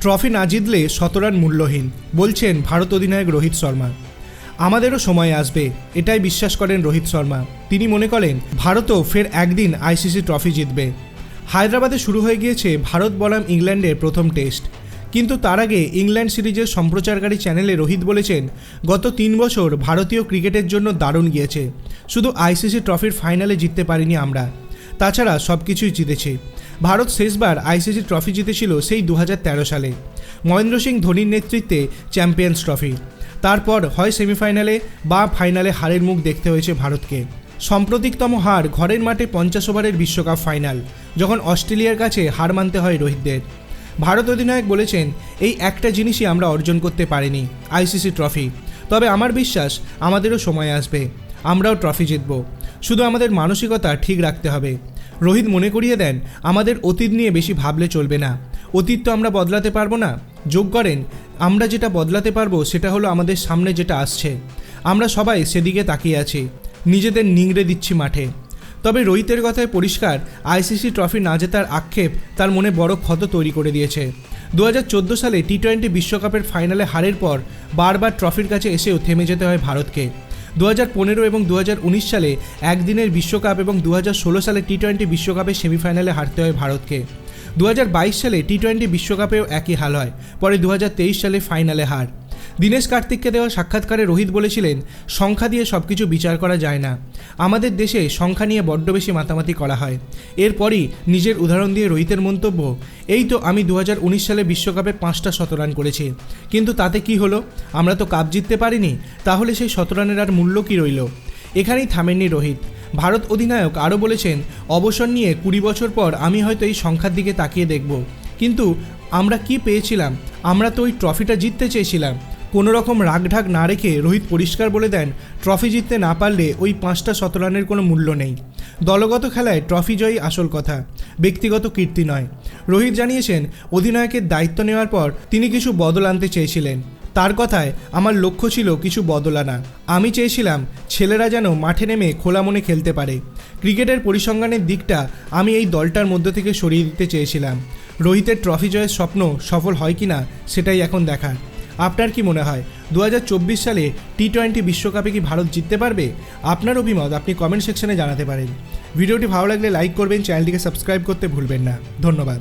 Trophy না জিতলে শতরান মূল্যহীন, বলছেন ভারত অধিনায়ক রোহিত শর্মা। আমাদেরও সময় আসবে, এটাই বিশ্বাস করেন রোহিত শর্মা। তিনি মনে করেন, ভারতও ফের একদিন আইসিসি ট্রফি জিতবে। হায়দ্রাবাদে শুরু হয়ে গিয়েছে ভারত বনাম ইংল্যান্ডের প্রথম টেস্ট। কিন্তু তার আগে ইংল্যান্ড সিরিজের সম্প্রচারকারী চ্যানেলে রোহিত বলেছেন, গত তিন বছর ভারতীয় ক্রিকেটের জন্য দারুণ গিয়েছে। শুধু আইসিসি ট্রফির ফাইনালে জিততে পারিনি আমরা। তাছাড়া সব কিছুই জিতেছে। ভারত শেষবার আইসিসি ট্রফি জিতেছিল সেই দু হাজার তেরো সালে। মহেন্দ্র সিং ধোনির নেতৃত্বে চ্যাম্পিয়ন্স ট্রফি। তারপর হয় সেমিফাইনালে বা ফাইনালে হারের মুখ দেখতে হয়েছে ভারতকে। সাম্প্রতিকতম হার ঘরের মাঠে পঞ্চাশ ওভারের বিশ্বকাপ ফাইনাল, যখন অস্ট্রেলিয়ার কাছে হার মানতে হয় রোহিতদের। ভারত অধিনায়ক বলেছেন, এই একটা জিনিসই আমরা অর্জন করতে পারিনি, আইসিসি ট্রফি। তবে আমার বিশ্বাস, আমাদেরও সময় আসবে। আমরাও ট্রফি জিতব। শুধু আমাদের মানসিকতা ঠিক রাখতে হবে। রোহিত মনে করিয়ে দেন, আমাদের অতীত নিয়ে বেশি ভাবলে চলবে না। অতীত তো আমরা বদলাতে পারব না। যোগ করেন, আমরা যেটা বদলাতে পারব সেটা হলো আমাদের সামনে যেটা আসছে। আমরা সবাই সেদিকে তাকিয়ে আছি, নিজেদের নিংড়ে দিচ্ছি মাঠে। তবে রোহিতের কথায় পরিষ্কার, আইসিসি ট্রফি না জেতার আক্ষেপ তার মনে বড় ক্ষত তৈরি করে দিয়েছে। দু হাজার চোদ্দ সালে টি টোয়েন্টি বিশ্বকাপের ফাইনালে হারের পর বারবার ট্রফির কাছে এসেও থেমে যেতে হয় ভারতকে। দু এবং দু হাজার উনিশ সালে একদিনের বিশ্বকাপ এবং দু হাজার ষোলো সালে টি টোয়েন্টি বিশ্বকাপে সেমিফাইনালে হারতে হয় ভারতকে। দু হাজার বাইশ সালে টি টোয়েন্টি বিশ্বকাপেও একই হাল হয়, পরে দু হাজার তেইশ সালে ফাইনালে হার। দীনেশ কার্তিককে দেওয়া সাক্ষাৎকারে রোহিত বলেছিলেন, সংখ্যা দিয়ে সব কিছু বিচার করা যায় না। আমাদের দেশে সংখ্যা নিয়ে বড্ড বেশি মাতামাতি করা হয়। এরপরই নিজের উদাহরণ দিয়ে রোহিতের মন্তব্য, এই তো আমি দু হাজার উনিশ সালে বিশ্বকাপে পাঁচটা শতরান করেছি। কিন্তু তাতে কি হলো? আমরা তো কাপ জিততে পারিনি। তাহলে সেই শতরানের আর মূল্য কী রইল? এখানেই থামেননি রোহিত। ভারত অধিনায়ক আরও বলেছেন, অবসর নিয়ে কুড়ি বছর পর আমি হয়তো এই সংখ্যার দিকে তাকিয়ে দেখব। কিন্তু আমরা কি পেয়েছিলাম? আমরা তো ওই ট্রফিটা জিততে চেয়েছিলাম। কোনো রকম রাগঢাক না রেখে রোহিত পরিষ্কার বলে দেন, ট্রফি জিততে না পারলে ওই পাঁচটা শতরানের কোনো মূল্য নেই। দলগত খেলায় ট্রফি জয়ী আসল কথা, ব্যক্তিগত কীর্তি নয়। রোহিত জানিয়েছেন, অধিনায়কের দায়িত্ব নেওয়ার পর তিনি কিছু বদল আনতে চেয়েছিলেন। তার কথায় আমার লক্ষ্য ছিল কিছু বদল আনা। আমি চেয়েছিলাম, ছেলেরা যেন মাঠে নেমে খোলা মনে খেলতে পারে। ক্রিকেটের পরিসংখ্যানের দিকটা আমি এই দলটার মধ্যে থেকে সরিয়ে দিতে চেয়েছিলাম। রোহিতের ট্রফি জয়ের স্বপ্ন সফল হয় কি না সেটাই এখন দেখার। আপনার কি মনে হয়? দু হাজার চব্বিশ সালে টি টোয়েন্টি বিশ্বকাপে কি ভারত জিততে পারবে? আপনার অভিমত আপনি কমেন্ট সেকশনে জানাতে পারেন। ভিডিওটি ভালো লাগলে লাইক করবেন চ্যানেলটিকে সাবস্ক্রাইব করতে ভুলবেন না। ধন্যবাদ।